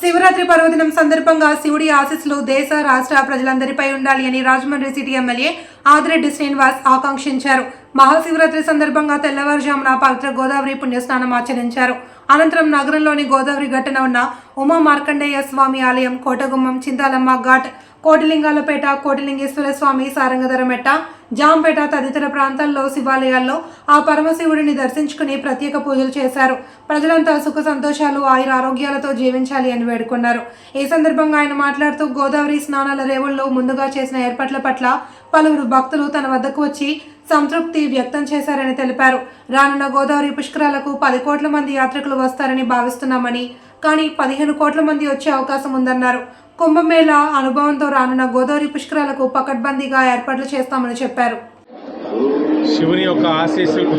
శివరాత్రి పర్వదినం సందర్భంగా శివుడి ఆశీస్సులు దేశ రాష్ట్ర ప్రజలందరిపై ఉండాలి అని రాజమండ్రి సిటీ ఎమ్మెల్యే ఆదిరెడ్డి శ్రీనివాస్ ఆకాంక్షించారు. మహాశివరాత్రి సందర్భంగా తెల్లవారుజామున పవిత్ర గోదావరి పుణ్యస్నానం ఆచరించారు. అనంతరం నగరంలోని గోదావరి ఘట్టన ఉన్న ఉమా మార్కండేయ స్వామి ఆలయం కోటగుమ్మం చింతాలమ్మ ఘాట్ కోటిలింగాలపేట కోటిలింగేశ్వర స్వామి సారంగధరమెట్ట జాంపేట తదితర ప్రాంతాల్లో శివాలయాల్లో ఆ పరమశివుడిని దర్శించుకుని ప్రత్యేక పూజలు చేశారు. ప్రజలంతా సుఖ సంతోషాలు ఆయుర ఆరోగ్యాలతో జీవించాలి అని వేడుకున్నారు. ఈ సందర్భంగా ఆయన మాట్లాడుతూ గోదావరి స్నానాల రేవుల్లో ముందుగా చేసిన ఏర్పాట్ల పట్ల పలువురు భక్తులు తన వద్దకు వచ్చి సంతృప్తి వ్యక్తం చేశారని తెలిపారు. రానున్న గోదావరి పుష్కరాలకు పది కోట్ల మంది యాత్రికులు వస్తారని భావిస్తున్నామని కానీ పదిహేను కోట్ల మంది వచ్చే అవకాశం ఉందన్నారు. కుంభమేళ అనుభవంతో రానున్న గోదావరి పుష్కరాలకు పకడ్బందీగా ఏర్పాట్లు చేస్తామని చెప్పారు. శివుని యొక్క ఆశీస్సులు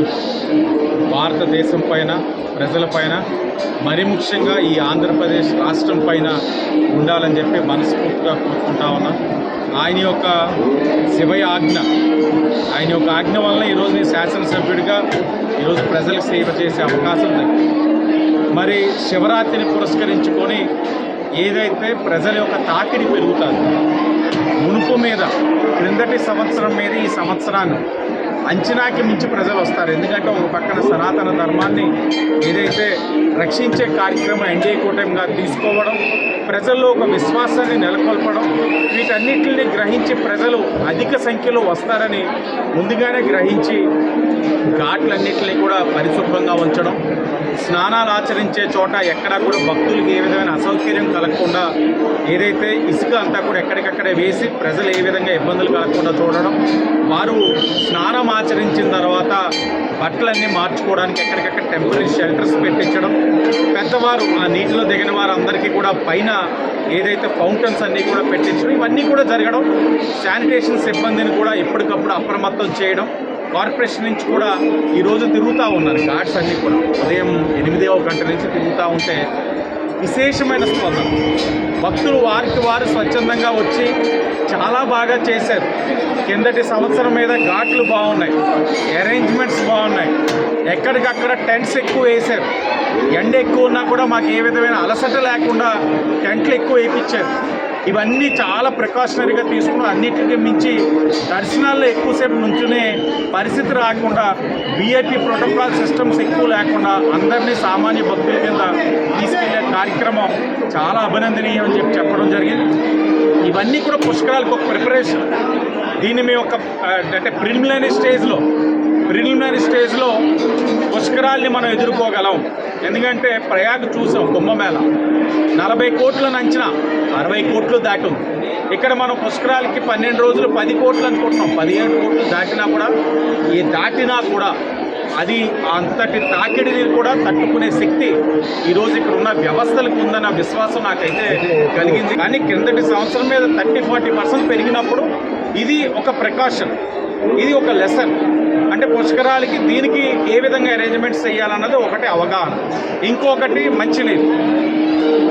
భారతదేశం పైన ప్రజలపైన మరి ముఖ్యంగా ఈ ఆంధ్రప్రదేశ్ రాష్ట్రం పైన ఉండాలని చెప్పి మనస్ఫూర్తిగా కోరుకుంటా ఉన్నా. ఆయన యొక్క శివయ ఆజ్ఞ ఆయన యొక్క ఆజ్ఞ వలన ఈరోజు నేను శాసనసభ్యుడిగా ఈరోజు ప్రజలకు సేవ చేసే అవకాశం దక్కింది మరి శివరాత్రిని పురస్కరించుకొని ఏదైతే ప్రజల యొక్క తాకిడి పెరుగుతుంది మునుపు మీద క్రిందటి సంవత్సరం మీద ఈ సంవత్సరాన్ని అంచనాకి మించి ప్రజలు వస్తారు. ఎందుకంటే ఒక పక్కన సనాతన ధర్మాన్ని ఏదైతే రక్షించే కార్యక్రమం ఎన్డీఏ కూటమిగా తీసుకోవడం ప్రజల్లో ఒక విశ్వాసాన్ని నెలకొల్పడం వీటన్నిటిని గ్రహించి ప్రజలు అధిక సంఖ్యలో వస్తారని ముందుగానే గ్రహించి ఘాట్లన్నింటినీ కూడా పరిశుభ్రంగా ఉంచడం స్నానాలు ఆచరించే చోట ఎక్కడా కూడా భక్తులకు ఏ విధమైన అసౌకర్యం కలగకుండా ఏదైతే ఇసుక అంతా కూడా ఎక్కడికక్కడే వేసి ప్రజలు ఏ విధంగా ఇబ్బందులు కలగకుండా చూడడం వారు స్నానం ఆచరించిన తర్వాత బట్టలన్నీ మార్చుకోవడానికి ఎక్కడికక్కడ టెంపరీ షెల్టర్స్ పెట్టించడం. పెద్దవారు ఆ నీటిలో దిగిన వారందరికీ కూడా పైన ఏదైతే ఫౌంటైన్స్ అన్నీ కూడా పెట్టించడం. ఇవన్నీ కూడా జరగడం. శానిటేషన్ సిబ్బందిని కూడా ఎప్పటికప్పుడు అప్రమత్తం చేయడం. కార్పొరేషన్ నుంచి కూడా ఈరోజు తిరుగుతూ ఉన్నారు. ఘాట్స్ అన్నీ కూడా ఉదయం ఎనిమిదవ గంట నుంచి తిరుగుతూ ఉంటే విశేషమైన స్పందన. భక్తులు వారికి వారు స్వచ్ఛందంగా వచ్చి చాలా బాగా చేశారు. కిందటి సంవత్సరం మీద ఘాట్లు బాగున్నాయి. అరేంజ్మెంట్స్ బాగున్నాయి. ఎక్కడికక్కడ టెంట్స్ ఎక్కువ వేశారు. ఎండ ఎక్కువ ఉన్నా కూడా మాకు ఏ విధమైన అలసట లేకుండా టెంట్లు ఎక్కువ వేయించారు. ఇవన్నీ చాలా ప్రికాషనరీగా తీసుకుని అన్నిటికీ మించి దర్శనాల్లో ఎక్కువసేపు నుంచునే పరిస్థితి రాకుండా విఐపి ప్రోటోకాల్ సిస్టమ్స్ ఎక్కువ లేకుండా అందరినీ సామాన్య భక్తుల కింద తీసుకెళ్ళే కార్యక్రమం చాలా అభినందనీయం అని చెప్పి చెప్పడం జరిగింది. ఇవన్నీ కూడా పుష్కరాలకు ఒక ప్రిపరేషన్ దీన్ని మేము ఒక అంటే ప్రిలిమినరీ స్టేజ్లో ప్రిలిమినరీ స్టేజ్లో పుష్కరాల్ని మనం ఎదుర్కోగలం. ఎందుకంటే ప్రయాగ చూసాం కుంభమేళ నలభై కోట్లను అంచనా అరవై కోట్లు దాటుం ఇక్కడ మనం పుష్కరాలకి పన్నెండు రోజులు పది కోట్లు అనుకుంటున్నాం. పదిహేడు కోట్లు దాటినా కూడా ఈ దాటినా కూడా అది అంతటి తాకిడిని కూడా తట్టుకునే శక్తి ఈరోజు ఇక్కడ ఉన్న వ్యవస్థలకు ఉందన్న విశ్వాసం నాకైతే కలిగింది. కానీ క్రిందటి సంవత్సరం మీద థర్టీ ఫార్టీ పర్సెంట్ పెరిగినప్పుడు ఇది ఒక ప్రికాషన్. ఇది ఒక లెసన్. అంటే పుష్కరాలకి దీనికి ఏ విధంగా అరేంజ్మెంట్స్ చేయాలన్నది ఒకటి అవగాహన. ఇంకొకటి మంచినీరు.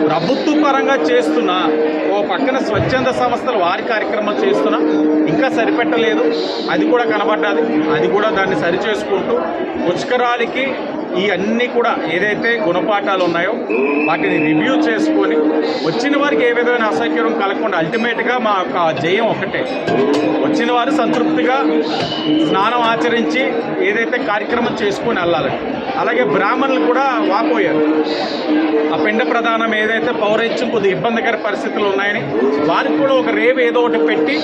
ప్రభుత్వ పరంగా చేస్తున్న ఓ పక్కన స్వచ్ఛంద సంస్థలు వారి కార్యక్రమాలు చేస్తున్నా ఇంకా సరిపెట్టలేదు. అది కూడా కనబడ్డది. అది కూడా దాన్ని సరిచేసుకుంటూ పుష్కరాలకి ఈ అన్నీ కూడా ఏదైతే గుణపాఠాలు ఉన్నాయో వాటిని రివ్యూ చేసుకొని వచ్చిన వారికి ఏ విధమైన అసౌకర్యం కలగకుండా అల్టిమేట్గా మా యొక్క జయం ఒకటే వచ్చిన వారు సంతృప్తిగా స్నానం ఆచరించి ఏదైతే కార్యక్రమం చేసుకొని వెళ్ళాలి. అలాగే బ్రాహ్మణులు కూడా వాపోయారు. ఆ పిండ ప్రధానం ఏదైతే పౌరహిత్యం కొద్దిగా ఇబ్బందికర పరిస్థితులు ఉన్నాయని వారికి కూడా ఒక రేవు ఏదో ఒకటి పెట్టి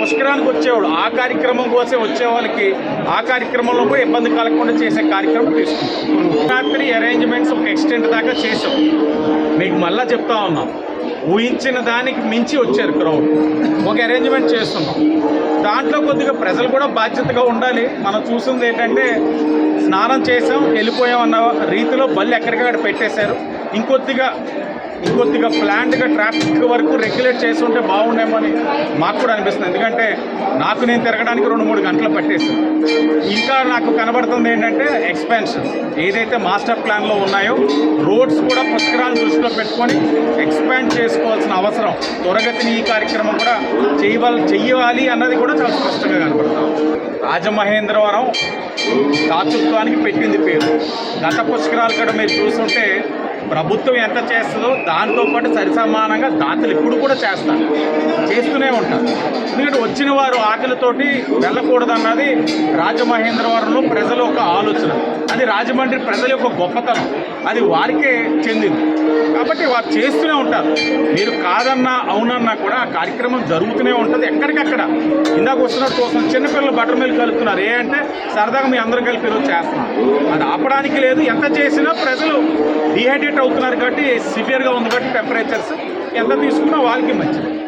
పుష్కరానికి వచ్చేవాడు ఆ కార్యక్రమం కోసం వచ్చే వాళ్ళకి ఆ కార్యక్రమంలో కూడా ఇబ్బంది కలగకుండా చేసే కార్యక్రమం తీసుకుంటాం రాత్రి అరేంజ్మెంట్స్ ఒక ఎక్స్టెంట్ దాకా చేసాం మీకు మళ్ళీ చెప్తా ఉన్నాం ఊహించిన దానికి మించి వచ్చారు క్రౌడ్ ఒక అరేంజ్మెంట్ చేస్తున్నాం. దాంట్లో కొద్దిగా ప్రజలు కూడా బాధ్యతగా ఉండాలి. మనం చూసింది ఏంటంటే స్నానం చేసాం వెళ్ళిపోయాం అన్న రీతిలో బళ్ళు ఎక్కడికక్కడ పెట్టేశారు. ఇంకొద్దిగా ఇంకొద్దిగా ప్లాంట్గా ట్రాఫిక్ వరకు రెగ్యులేట్ చేసి ఉంటే బాగుండేమో అని మాకు కూడా అనిపిస్తుంది. ఎందుకంటే నాకు నేను తిరగడానికి రెండు మూడు గంటలు పట్టేసాను ఇంకా నాకు కనబడుతుంది ఏంటంటే ఎక్స్పెన్షన్ ఏదైతే మాస్టర్ ప్లాన్లో ఉన్నాయో రోడ్స్ కూడా పుష్కరాలు దృష్టిలో పెట్టుకొని ఎక్స్పాండ్ చేసుకోవాల్సిన అవసరం. త్వరగతిని ఈ కార్యక్రమం కూడా చేయవాలి చెయ్యాలి అన్నది కూడా చాలా స్పష్టంగా కనబడుతుంది. రాజమహేంద్రవరం దాతృత్వానికి పెట్టింది పేరు. గత పుష్కరాలు కూడా మీరు చూస్తుంటే ప్రభుత్వం ఎంత చేస్తుందో దాంతోపాటు సరిసమానంగా దాతలు ఇప్పుడు కూడా చేస్తారు. చేస్తూనే ఉంటారు. ఎందుకంటే వచ్చిన వారు ఆకలితోటి వెళ్ళకూడదన్నది రాజమహేంద్రవరంలో ప్రజల ఒక ఆలోచన. అది రాజమండ్రి ప్రజల యొక్క గొప్పతనం. అది వారికే చెందింది. కాబట్టి వారు చేస్తూనే ఉంటారు. మీరు కాదన్నా అవునన్నా కూడా ఆ కార్యక్రమం జరుగుతూనే ఉంటుంది ఎక్కడికక్కడ. ఇందాక వస్తున్నట్టు కోసం చిన్నపిల్లలు బటర్ మిల్క్ కలుపుతున్నారు. ఏ అంటే సరదాగా మీ అందరం కలిపి ఈరోజు చేస్తున్నాం. అది ఆపడానికి లేదు. ఎంత చేసినా ప్రజలు డిహైడ్రేట్ అవుతున్నారు కాబట్టి సివియర్గా ఉంది కాబట్టి టెంపరేచర్స్. ఎంత తీసుకున్నా వాళ్ళకి మంచిది.